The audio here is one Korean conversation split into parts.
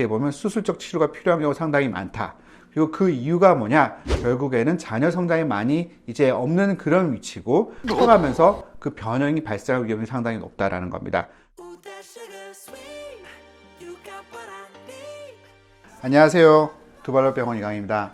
어떻게 보면 수술적 치료가 필요한 경우가 상당히 많다. 그리고 그 이유가 뭐냐? 결국에는 자녀 성장이 많이 이제 없는 그런 위치고 커가면서 그 변형이 발생할 위험이 상당히 높다라는 겁니다. 안녕하세요. 두발로 병원 이강입니다.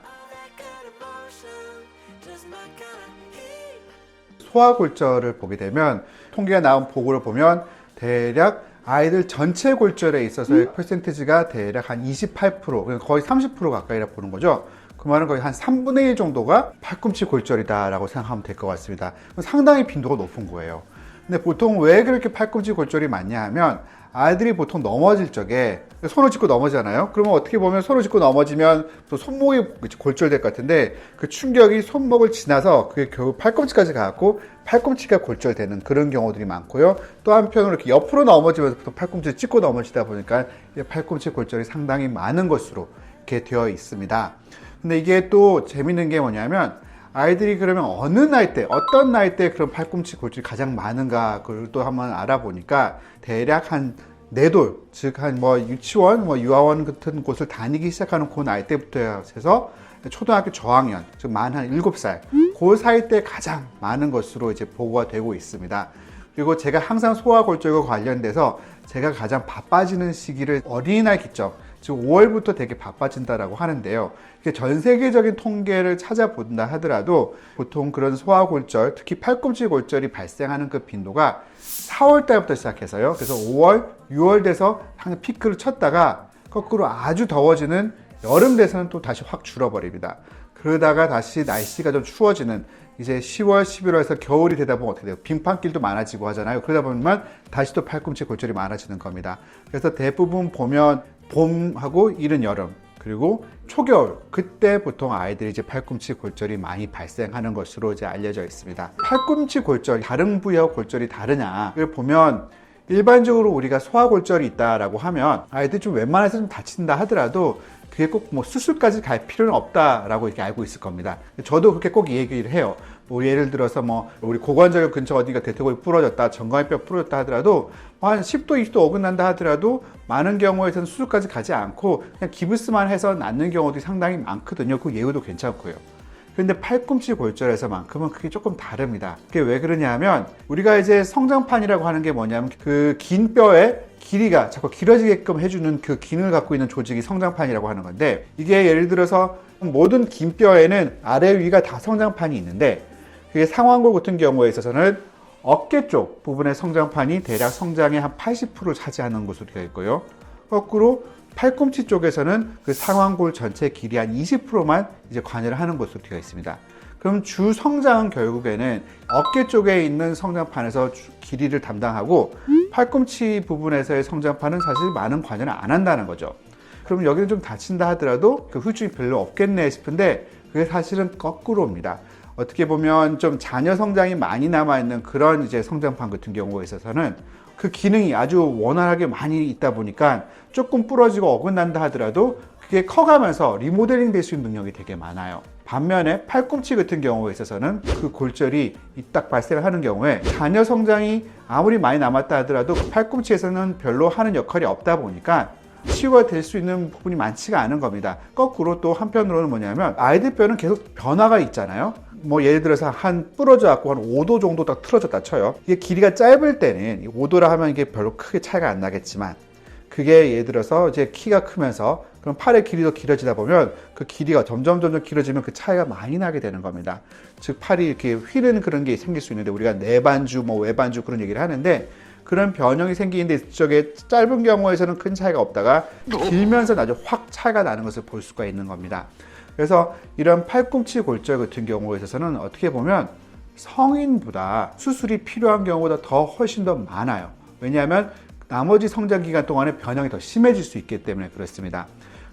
소아골절을 보게 되면 통계가 나온 보고를 보면 대략 아이들 전체 골절에 있어서의 퍼센티지가 대략 한 28%, 그러니까 거의 30% 가까이라 보는 거죠. 그 말은 거의 한 3분의 1 정도가 팔꿈치 골절이다라고 생각하면 될 것 같습니다. 상당히 빈도가 높은 거예요. 근데 보통 왜 그렇게 팔꿈치 골절이 많냐 하면 아이들이 보통 넘어질 적에 손을 짚고 넘어지잖아요. 그러면 어떻게 보면 손을 짚고 넘어지면 또 손목이 골절될 것 같은데 그 충격이 손목을 지나서 그게 결국 팔꿈치까지 가고 팔꿈치가 골절되는 그런 경우들이 많고요. 또 한편으로 이렇게 옆으로 넘어지면서 또 팔꿈치를 찍고 넘어지다 보니까 이 팔꿈치 골절이 상당히 많은 것으로 이렇게 되어 있습니다. 근데 이게 또 재밌는 게 뭐냐면 아이들이 그러면 어느 나이 때, 어떤 나이 때 그런 팔꿈치 골절이 가장 많은가, 그걸 또 한번 알아보니까 대략 한 네돌, 즉 한 뭐 유치원, 뭐 유아원 같은 곳을 다니기 시작하는 그 나이 때부터 해서 초등학교 저학년, 즉 만 한 일곱 살, 그 사이 때 가장 많은 것으로 이제 보고가 되고 있습니다. 그리고 제가 항상 소아골절과 관련돼서 제가 가장 바빠지는 시기를 어린이날 기점, 즉 5월부터 되게 바빠진다라고 하는데요. 전 세계적인 통계를 찾아본다 하더라도 보통 그런 소아골절, 특히 팔꿈치 골절이 발생하는 그 빈도가 4월 달부터 시작해서요. 그래서 5월, 6월 돼서 항상 피크를 쳤다가 거꾸로 아주 더워지는 여름 돼서는 또 다시 확 줄어버립니다. 그러다가 다시 날씨가 좀 추워지는 이제 10월, 11월에서 겨울이 되다 보면 어떻게 돼요? 빙판길도 많아지고 하잖아요. 그러다 보면 다시 또 팔꿈치 골절이 많아지는 겁니다. 그래서 대부분 보면 봄하고 이른 여름 그리고 초겨울 그때 보통 아이들이 이제 팔꿈치 골절이 많이 발생하는 것으로 이제 알려져 있습니다. 팔꿈치 골절 다른 부위와 골절이 다르냐를 보면 일반적으로 우리가 소아골절이 있다라고 하면 아이들이 좀 웬만해서 좀 다친다 하더라도 그게 꼭 뭐 수술까지 갈 필요는 없다라고 이렇게 알고 있을 겁니다. 저도 그렇게 꼭 얘기를 해요. 뭐 예를 들어서 뭐 우리 고관절 근처 어디가 대퇴골이 부러졌다, 정강이뼈 부러졌다 하더라도 뭐한 10도, 20도 어긋난다 하더라도 많은 경우에서는 수술까지 가지 않고 그냥 기부스만 해서 낫는 경우도 상당히 많거든요. 그 예후도 괜찮고요. 근데 팔꿈치 골절에서만큼은 그게 조금 다릅니다. 그게 왜 그러냐 하면 우리가 이제 성장판이라고 하는 게 뭐냐면 그 긴 뼈의 길이가 자꾸 길어지게끔 해주는 그 기능을 갖고 있는 조직이 성장판이라고 하는 건데 이게 예를 들어서 모든 긴 뼈에는 아래 위가 다 성장판이 있는데 그게 상완골 같은 경우에 있어서는 어깨 쪽 부분의 성장판이 대략 성장의 한 80%를 차지하는 것으로 되어 있고요. 거꾸로 팔꿈치 쪽에서는 그 상완골 전체 길이 한 20%만 이제 관여를 하는 것으로 되어 있습니다. 그럼 주 성장은 결국에는 어깨 쪽에 있는 성장판에서 주- 길이를 담당하고 팔꿈치 부분에서의 성장판은 사실 많은 관여를 안 한다는 거죠. 그럼 여기는 좀 다친다 하더라도 그 후유증이 별로 없겠네 싶은데 그게 사실은 거꾸로입니다. 어떻게 보면 좀 자녀 성장이 많이 남아있는 그런 이제 성장판 같은 경우에 있어서는 그 기능이 아주 원활하게 많이 있다 보니까 조금 부러지고 어긋난다 하더라도 그게 커가면서 리모델링 될 수 있는 능력이 되게 많아요. 반면에 팔꿈치 같은 경우에 있어서는 그 골절이 딱 발생을 하는 경우에 자녀 성장이 아무리 많이 남았다 하더라도 그 팔꿈치에서는 별로 하는 역할이 없다 보니까 치유가 될 수 있는 부분이 많지가 않은 겁니다. 거꾸로 또 한편으로는 뭐냐면 아이들 뼈는 계속 변화가 있잖아요. 뭐 예를 들어서 한 부러져 갖고 한 5도 정도 딱 틀어졌다 쳐요. 이게 길이가 짧을 때는 5도라 하면 이게 별로 크게 차이가 안 나겠지만 그게 예를 들어서 이제 키가 크면서 그럼 팔의 길이도 길어지다 보면 그 길이가 점점 점점 길어지면 그 차이가 많이 나게 되는 겁니다. 즉 팔이 이렇게 휘는 그런 게 생길 수 있는데 우리가 내반주 뭐 외반주 그런 얘기를 하는데 그런 변형이 생기는데 이쪽에 짧은 경우에서는 큰 차이가 없다가 길면서 나중에 확 차이가 나는 것을 볼 수가 있는 겁니다. 그래서 이런 팔꿈치 골절 같은 경우에 있어서는 어떻게 보면 성인보다 수술이 필요한 경우보다 더 훨씬 더 많아요. 왜냐하면 나머지 성장 기간 동안에 변형이 더 심해질 수 있기 때문에 그렇습니다.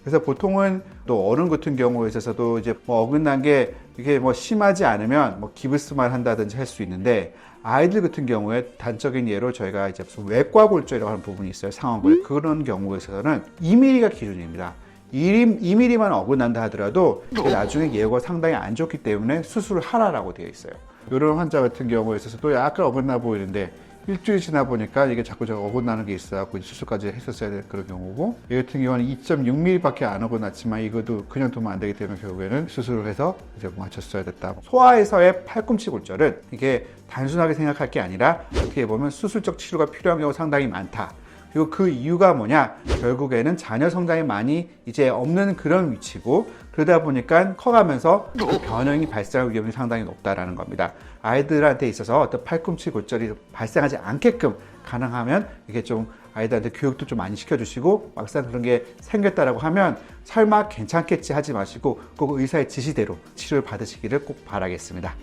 그래서 보통은 또 어른 같은 경우에 있어서도 이제 뭐 어긋난 게 이게 뭐 심하지 않으면 뭐 기부스만 한다든지 할 수 있는데 아이들 같은 경우에 단적인 예로 저희가 이제 무슨 외과 골절이라고 하는 부분이 있어요. 상황골. 그런 경우에 있어서는 2mm가 기준입니다. 2mm만 어긋난다 하더라도 나중에 예후가 상당히 안 좋기 때문에 수술을 하라라고 되어 있어요. 이런 환자 같은 경우에 있어서 또 약간 어긋나 보이는데 일주일 지나 보니까 이게 자꾸 저 어긋나는 게 있어갖고 수술까지 했었어야 될 그런 경우고 이 같은 경우는 2.6mm밖에 안 어긋났지만 이것도 그냥 두면 안 되기 때문에 결국에는 수술을 해서 이제 맞췄어야 됐다. 소아에서의 팔꿈치 골절은 이게 단순하게 생각할 게 아니라 어떻게 보면 수술적 치료가 필요한 경우가 상당히 많다. 그리고 그 이유가 뭐냐? 결국에는 자녀 성장이 많이 이제 없는 그런 위치고 그러다 보니까 커가면서 그 변형이 발생할 위험이 상당히 높다라는 겁니다. 아이들한테 있어서 어떤 팔꿈치 골절이 발생하지 않게끔 가능하면 이게 좀 아이들한테 교육도 좀 많이 시켜주시고 막상 그런 게 생겼다라고 하면 설마 괜찮겠지 하지 마시고 꼭 의사의 지시대로 치료를 받으시기를 꼭 바라겠습니다.